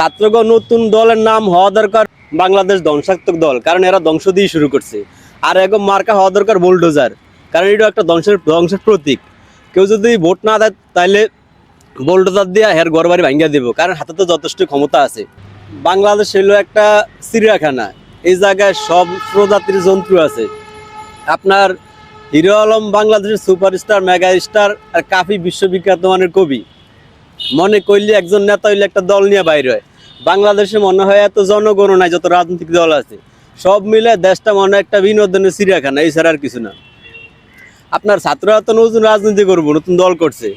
ছাত্রগণ নতুন দলের নাম হওয়া দরকার বাংলাদেশ ধ্বংসাত্মক দল, কারণ এরা ধ্বংস দিয়ে শুরু করছে। আর এখন মার্কা হওয়া দরকার বোলডোজার, কারণ এটা একটা ধ্বংসের ধ্বংসের প্রতীক। কেউ যদি ভোট না দেয় তাহলে বোলডোজার দিয়ে হের ঘর বাড়ি ভাঙ্গিয়া দেবো, কারণ হাতে তো যথেষ্ট ক্ষমতা আছে। বাংলাদেশ হলো একটা চিড়িয়াখানা, এই জায়গায় সব প্রজাতির জন্তু আছে। আপনার হিরো আলম বাংলাদেশের সুপারস্টার মেগা স্টার আর কাফি বিশ্ববিখ্যাত মানের কবি। মনে করলে একজন নেতা হইলে একটা দল নিয়ে বাইর হয়। বাংলাদেশে মনে হয় এত জনগণনায় যত রাজনৈতিক দল আছে। সব মিলে দেশটা মনে একটা বিনোদনের চিড়িয়াখানা, এই ছাড়া আর কিছু না। আপনার ছাত্ররা তো নতুন রাজনীতি করব, নতুন দল করছে।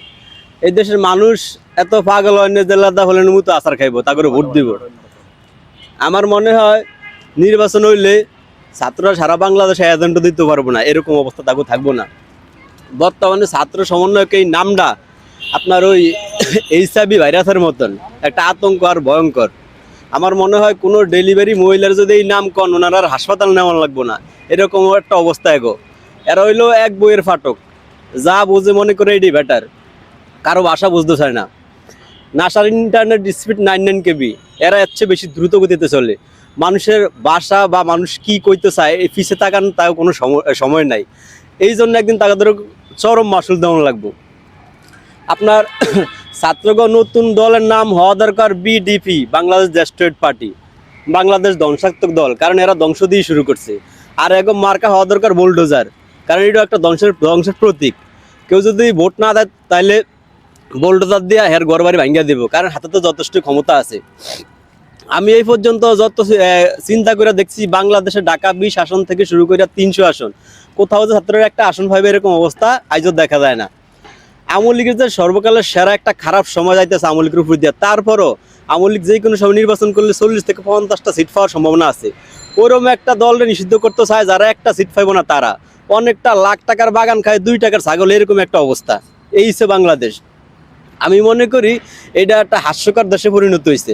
এই দেশের মানুষ এত পাগল অন্য জেলাদা হলে মতো আচার খাইবো, তা করে ভোট দিব। আমার মনে হয় নির্বাচন হইলে ছাত্ররা সারা বাংলাদেশে এজেন্ট দিতে পারব না, এরকম অবস্থা তাকে থাকব না। বর্তমানে ছাত্র সমন্বয়ক এই নামটা আপনার ওই এইচআইভি ভাইরাসের মতন, একটা আতঙ্ক আর ভয়ঙ্কর। আমার মনে হয় কোনো ডেলিভারি মহিলার যদি এই নাম কন, ওনার আর হাসপাতাল নেওয়া লাগবো না। এরকম একটা অবস্থা এগো এরা হইল এক বইয়ের ফাটক। যা বুঝে মনে করে এটি বেটার কারও ভাষা বুঝতে চায় না। নাসার internet speed nine nine KB এরা চেয়ে বেশি দ্রুত গতিতে চলে। মানুষের বাসা বা মানুষ কি কইতে চায়, এই পিছিয়ে তাকান, তাও কোনো সময় নাই। এই জন্য একদিন তাদের চরম মাসুল দেওয়া লাগবো। আপনার ছাত্রগণ নতুন দলের নাম হওয়া দরকার বিডিপি বাংলাদেশ জ্যেষ্ঠেড পার্টি বাংলাদেশ ধ্বংসাত্মক দল, কারণ এরা ধ্বংস দিয়ে শুরু করছে। আর এখন মার্কা হওয়া দরকার বোলডোজার কারণ এটা একটা ধ্বংসের ধ্বংসের প্রতীক। কেউ যদি ভোট না দেয় তাহলে বোলডোজার দিয়ে হের ঘর বাড়ি ভাঙ্গিয়া দেবো, কারণ হাতে তো যথেষ্ট ক্ষমতা আছে। আমি এই পর্যন্ত যত চিন্তা করে দেখছি, বাংলাদেশে ঢাকা বিশ আসন থেকে শুরু করে তিনশো আসন। কোথাও যে ছাত্ররা একটা আসন পাইবে এরকম অবস্থা আজও দেখা যায় না। আওয়ামী লীগের যে সর্বকালের সেরা একটা খারাপ সময় যাইতেছে আওয়ামী লীগের উপর দিয়ে, তারপরও আওয়ামী লীগ যে কোনো সময় নির্বাচন করলে চল্লিশ থেকে পঞ্চাশটা সিট পাওয়ার সম্ভাবনা আছে। ওরম একটা দলকে নিষিদ্ধ করতে চায়, যারা একটা সিট পাইব না তারা। অনেকটা লাখ টাকার বাগান খায়, দুই টাকার ছাগল, এরকম একটা অবস্থা। এই হচ্ছে বাংলাদেশ। আমি মনে করি এটা একটা হাস্যকর দেশে পরিণত হয়েছে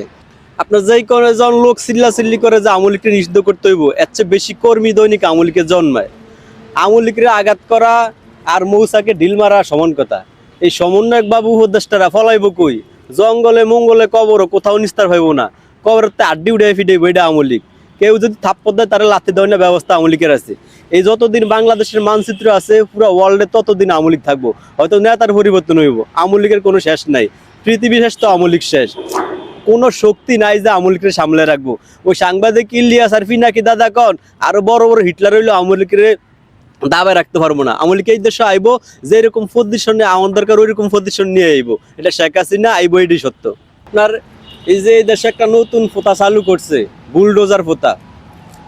আপনার যেই কোনো জন লোক চিল্লা চিল্লি করে যে আওয়ামী লীগকে নিষিদ্ধ করতে হইব, এর চেয়ে বেশি কর্মী দৈনিক আওয়ামী লীগের জন্মায়। আওয়ামী লীগের আঘাত করা আর মৌসাকে ঢিল মারা সমান কথা। এই সমন্বয়ক বাবু উপদেষ্টারা ফলাইব কই? জঙ্গলে, মঙ্গলে কবরও কোথাও নিস্তার হইব না। কবরতে আড্ডি উঠে ফিডেব এটা আওয়ামী লীগ। কেউ যদি থাপ্পর দেয় তারা লাথি দেওয়ার ব্যবস্থা আওয়ামী লীগের আছে। এই যতদিন বাংলাদেশের মানচিত্র আছে, পুরো ওয়ার্ল্ডে ততদিন আওয়ামী লীগ থাকব। হয়তো নেতার পরিবর্তন হইব। আওয়ামী লীগের কোনো শেষ নাই। পৃথিবী শেষ তো আওয়ামী লীগ শেষ। কোনো শক্তি নাই যে লীগকে সামলে রাখব। ওই সাংবাদিক ইলিয়াস আর ফিনাকি দাদা কন, আরও বড় বড় হিটলার হইল আওয়ামী লীগের দাবায় রাখতে পারব না। আওয়ামী লীগ এই দেশে আইবো যে এরকম পজিশন নিয়ে আমার দরকার, ওইরকম পজিশন নিয়ে আইবো। এটা শেখ হাসিনা, আইবো এটি সত্য। আপনার এই যে এই দেশে একটা নতুন ফোতা চালু করছে বুলডোজার ফোতা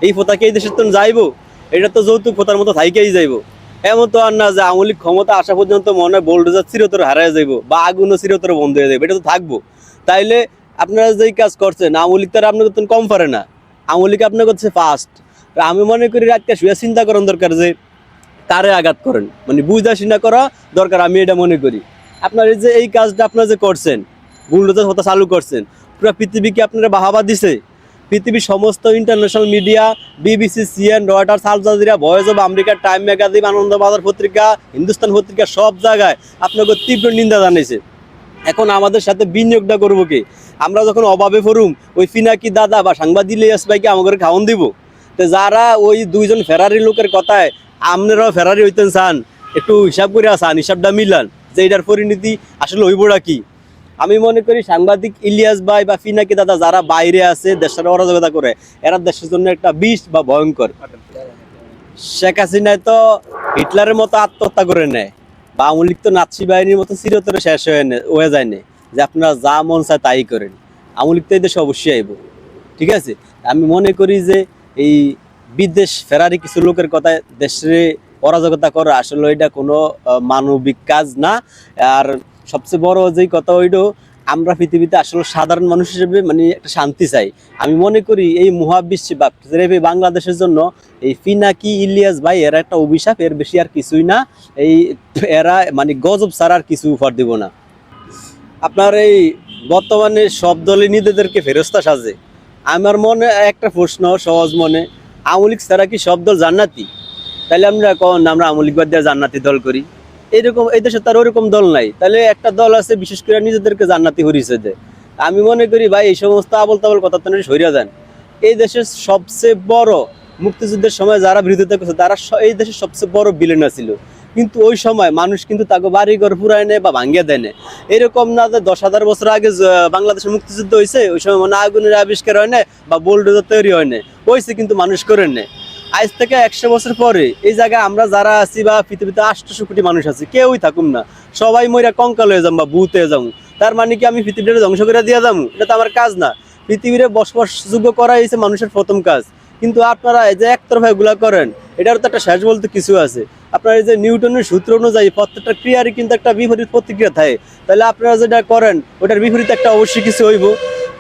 এই ফোতা কি এই দেশের তো যাইবো? এটা তো যৌতুক ফোতার মতো থাইকেই যাইবো। এমন তো আর না যে আওয়ামী লীগ ক্ষমতা আসা পর্যন্ত মনে হয় বুলডোজার চিরতরে হারায় যাইবো, বা আগুনও চিরতরে বন্ধ হয়ে যাবে এটা তো থাকব। তাইলে আপনারা যেই কাজ করছেন আওয়ামী লীগ তারা আপনার কম পারে না। আওয়ামী লীগ আপনার করছে ফার্স্ট আমি মনে করি রাতটা শুয়ে চিন্তা করার দরকার যে কারে আঘাত করেন। মানে বুঝা শুনা করা দরকার, আমি এটা মনে করি। আপনার এই যে, এই কাজটা আপনারা যে করছেন বুলডোজার কথা চালু করছেন, পুরো পৃথিবীকে আপনারা বাহাবা দিছে। পৃথিবীর সমস্ত international media BBC CNN Reuters Al Jazeera voice of America time magazine Anandabazar Patrika Hindustan পত্রিকা, সব জায়গায় আপনাকে তীব্র নিন্দা জানিয়েছে এখন আমাদের সাথে বিনিয়োগটা করব কি? আমরা যখন অভাবে পড়ুম ওই ফিনাকি দাদা বা সাংবাদিক ইলিয়াস ভাইকে আমাদের খাওয়ান দিব। তো যারা ওই দুইজন ফেরারি লোকের কথায় আপনারাও ফেরারি হইতেন চান একটু হিসাব করে আসান হিসাবটা মিলান, যে এটার পরিণতি আসলে হইবটা কি? আমি মনে করি সাংবাদিক ইলিয়াস ভাই বা ফিনাকি দাদা যারা বাইরে আছে, দেশের অরাজকতা করে, এরা দেশের জন্য একটা বিষ বা ভয়ঙ্কর। শেখ হাসিনায় তো হিটলারের মতো আত্মহত্যা করে নেয়, বা আওয়ামী তো নাৎসি বাহিনীর মতো চিরতরে শেষ হয়ে হয়ে যায় না, যে আপনারা যা মন চায় তাই করেন। আওয়ামী তো এই দেশে অবশ্যই আইব, ঠিক আছে? আমি মনে করি যে এই বিদেশ ফেরারি কিছু লোকের কথায় দেশে অরাজকতা করা আসলে এটা কোনো মানবিক কাজ না। আর সবচেয়ে বড় যেই কথা ওইটো আমরা পৃথিবীতে আসলে সাধারণ মানুষ হিসেবে মানে একটা শান্তি চাই। আমি মনে করি এই মহাবিশ্বে বা বাংলাদেশের জন্য এই ফিনাকি ইলিয়াস ভাই, এরা একটা অভিশাপ, এর বেশি আর কিছুই না। এই এরা মানে গজব ছাড়া আর কিছু উপহার দিব না। আপনার এই বর্তমানে সব দলে নিজেদেরকে ফেরস্তা সাজে। আমার মনে একটা প্রশ্ন সহজ মনে আওয়ামী লীগ ছাড়া কি সব দল জান্নাতি? তাহলে আমরা কন, আমরা আওয়ামী দিয়ে জান্নাতি দল করি? এরকম এই দেশে তার ওরকম দল নাই। তাহলে একটা দল আছে, বিশেষ করে নিজেদেরকে জান্নাতি হরিছে দেয় আমি মনে করি, ভাই, এই সমস্ত আবল তাবল কথা তো সরিয়া যান। এই দেশের সবচেয়ে বড় মুক্তিযুদ্ধের সময় যারা বিরোধিতা করছে, তারা এই দেশের সবচেয়ে বড় বিলেনা ছিল কিন্তু ওই সময় মানুষ কিন্তু তাকে বাড়ি ঘর পুরায় নেয় বা ভাঙ্গিয়ে দেয় না এরকম না যে দশ হাজার বছর আগে য- বাংলাদেশের মুক্তিযুদ্ধ হয়েছে ওই সময় মানে আগুনের আবিষ্কার হয় না বা বোল্ডোজার তৈরি হয় না হয়েছে কিন্তু মানুষ করেন নেয় আজ থেকে একশো বছর পরে এই জায়গায় আমরা যারা আছি বা পৃথিবীতে আটশো কোটি মানুষ আছি, কেউই থাকুম না। সবাই মইরা কঙ্কাল হয়ে যাম বা হয়ে যাব তার মানে কি আমি পৃথিবীটা ধ্বংস করে দিয়ে যাব এটা তো আমার কাজ না। পৃথিবীরে বসবাসযোগ্য করা হয়েছে মানুষের প্রথম কাজ। কিন্তু আপনারা এই যে একতরফা এগুলা করেন এটার তো একটা শেষ বলতে কিছু আছে। আপনার এই যে নিউটনের সূত্র অনুযায়ী প্রত্যেকটা ক্রিয়ারই কিন্তু একটা বিপরীত প্রতিক্রিয়া থাকে। তাহলে আপনারা যেটা করেন, ওটার বিপরীত একটা অবশ্যই কিছু হইব।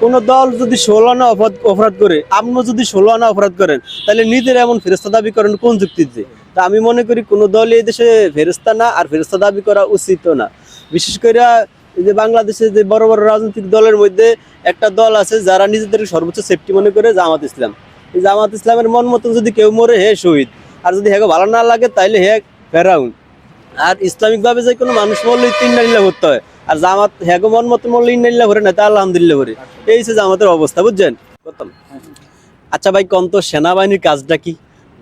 কোনো দল যদি ষোলো আনা অপরাধ অপরাধ করে, আপনিও যদি ষোলো আনা অপরাধ করেন, তাহলে নিজের এমন ফেরস্তা দাবি করেন কোন যুক্তিতে তা আমি মনে করি কোনো দল এই দেশে ফেরস্তা না, আর ফেরস্তা দাবি করা উচিত না। বিশেষ করে যে বাংলাদেশে যে বড় বড় রাজনৈতিক দলের মধ্যে একটা দল আছে যারা নিজেদের সর্বোচ্চ সেফটি মনে করে জামাত ইসলাম। এই জামাত ইসলামের মন মতন যদি কেউ মরে, হে শহীদ। আর যদি হেগো ভালো না লাগে, তাইলে হে ফেরাউন। আর ইসলামিকভাবে যে কোনো মানুষ মরলে তিন নারিলা ভরতে হয়। আর জামাত হেগো মন মতো মরলে ইন নারিলা না তা আলহামদুলিল্লাহ ভরে এই হচ্ছে জামাতের অবস্থা, বুঝছেন? আচ্ছা ভাই কম তো সেনাবাহিনীর কাজটা কি?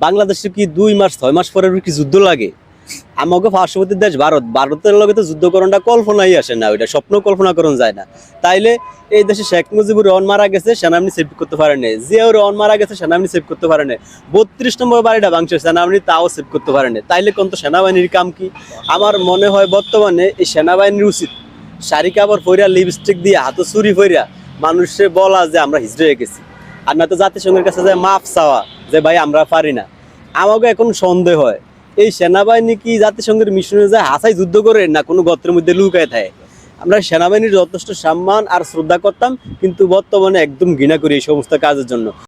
বাংলাদেশে কি দুই মাস, ছয় মাস পরে কি যুদ্ধ লাগে? আমাকে পার্শ্ববর্তী দেশ ভারত। ভারতের লগে তো যুদ্ধকরণটা কল্পনাই আসে না, ওইটা স্বপ্ন কল্পনা করণ যায় না। তাইলে এই দেশে শেখ মুজিবুর রহমান মারা গেছে সেনাবাহিনী সেভ করতে পারে নাই। জিয়াউর রহমান মারা গেছে সেনাবাহিনী সেভ করতে পারে নাই। বত্রিশ নম্বর বাড়িটা ভাঙছে সেনাবাহিনী তাও সেভ করতে পারে নাই। তাইলে কোন তো সেনাবাহিনীর কাম কি? আমার মনে হয় বর্তমানে এই সেনাবাহিনীর উচিত শাড়ি কাপড় ফইরা লিপস্টিক দিয়ে, হাতে চুরি ফইরা মানুষে বলা যে আমরা হিজড়ে হয়ে গেছি। আর না তো জাতিসংঘের কাছে যে মাফ চাওয়া, যে ভাই আমরা পারি না। আমাকে এখন সন্দেহ হয়, এই সেনাবাহিনী কি জাতিসংঘের মিশনে যায় হাসাই যুদ্ধ করে না কোনো গত্রের মধ্যে লুকায় থাকে? আমরা সেনাবাহিনীর যথেষ্ট সম্মান আর শ্রদ্ধা করতাম, কিন্তু বর্তমানে একদম ঘৃণা করি এই সমস্ত কাজের জন্য।